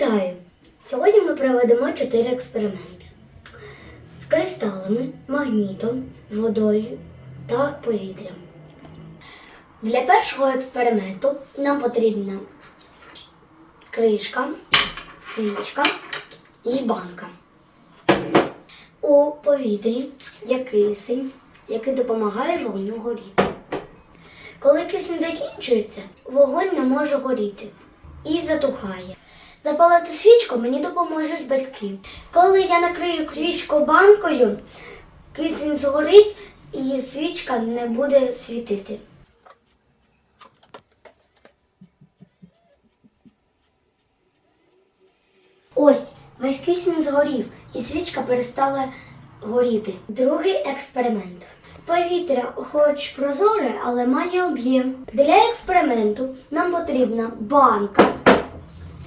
Вітаю! Сьогодні ми проведемо чотири експерименти з кристалами, магнітом, водою та повітрям. Для першого експерименту нам потрібна кришка, свічка і банка. У повітрі є кисень, який допомагає вогню горіти. Коли кисень закінчується, вогонь не може горіти і затухає. Запалити свічку мені допоможуть батьки. Коли я накрию свічку банкою, кисень згорить і свічка не буде світити. Ось, весь кисень згорів, і свічка перестала горіти. Другий експеримент. Повітря, хоч прозоре, але має об'єм. Для експерименту нам потрібна банка,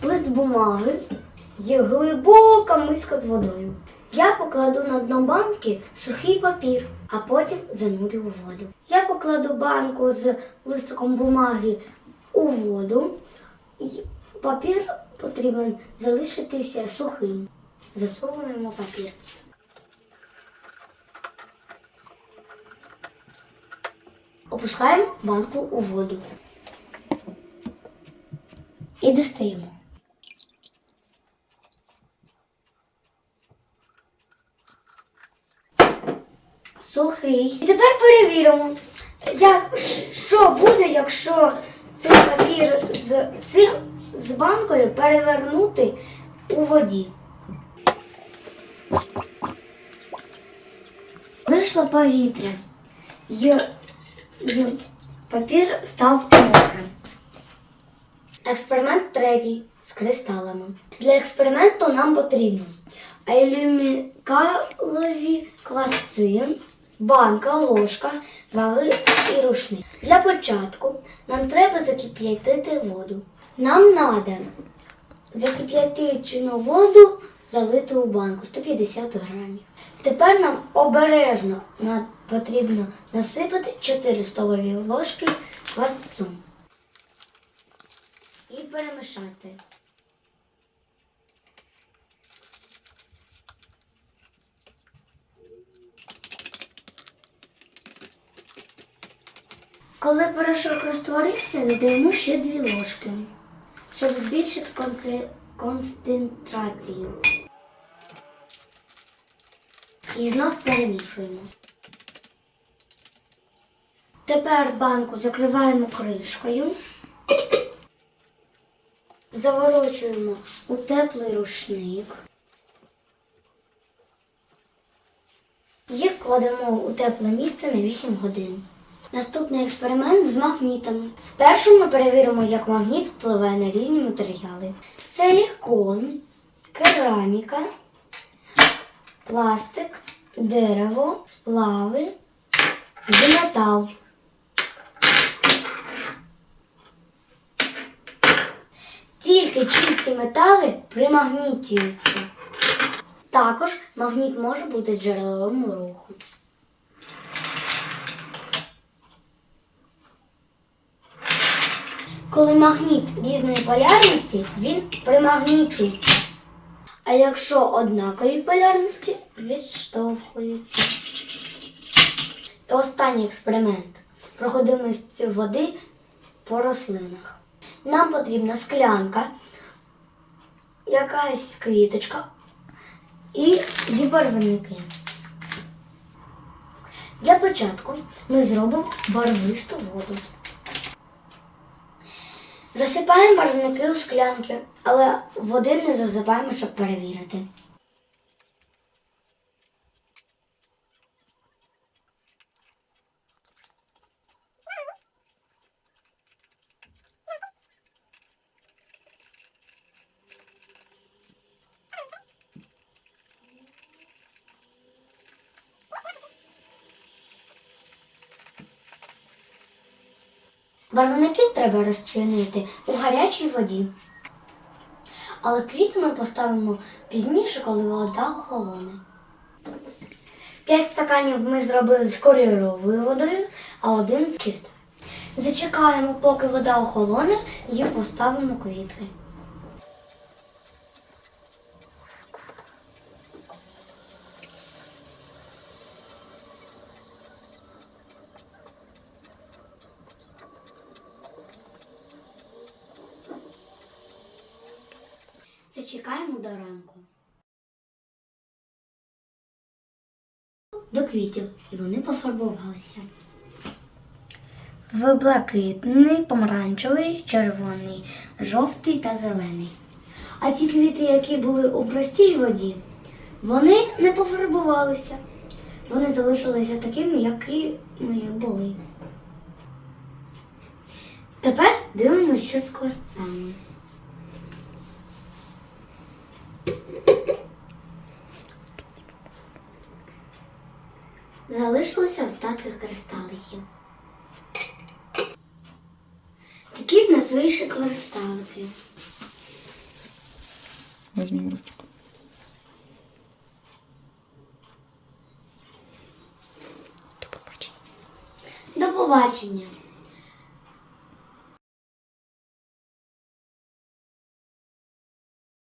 лист бумаги і глибока миска з водою. Я покладу на дно банки сухий папір, а потім занурю у воду. Я покладу банку з листком бумаги у воду, і папір потрібен залишитися сухим. Засовуємо папір. Опускаємо банку у воду. І достаємо. Сухий. І тепер перевіримо, як, що буде, якщо цей папір з цим з банкою перевернути у воді. Вийшло повітря. І і папір став мокрим. Експеримент третій з кристалами. Для експерименту нам потрібно алюмінкалові класці, банка, ложка, ваги і рушник. Для початку нам треба закип'ятити воду. Нам треба закип'ятичену воду залити у банку 150 грамів. Тепер нам обережно потрібно насипати 4 столові ложки квасцу і перемішати. Коли порошок розтворився, додаємо ще дві ложки, щоб збільшити концентрацію. І знов перемішуємо. Тепер банку закриваємо кришкою, заворочуємо у теплий рушник. Їх кладемо у тепле місце на 8 годин. Наступний експеримент з магнітами. Спершу ми перевіримо, як магніт впливає на різні матеріали. Силікон, кераміка, пластик, дерево, сплави і метал. Тільки чисті метали примагнітюються. Також магніт може бути джерелом руху. Коли магніт різної полярності, він примагнічується. А якщо однакові полярності, відштовхуються. І останній експеримент. Проходимість води по рослинах. Нам потрібна склянка, якась квіточка і барвники. Для початку ми зробимо барвисту воду. Засипаємо барвники у склянки, але води не засипаємо, щоб перевірити. Барвники треба розчинити у гарячій воді. Але квіти ми поставимо пізніше, коли вода охолоне. П'ять стаканів ми зробили з кольоровою водою, а один з чистою. Зачекаємо, поки вода охолоне, і поставимо квітки. Та чекаємо до ранку. До квітів, і вони пофарбувалися. В блакитний, помаранчевий, червоний, жовтий та зелений. А ті квіти, які були у простій воді, вони не пофарбувалися. Вони залишилися такими, якими були. Тепер дивимося, що з квасцями. Залишилися остатки кристаликів. Такі в нас вийшли кристалики. Возьмем ручку. До побачення. До побачення!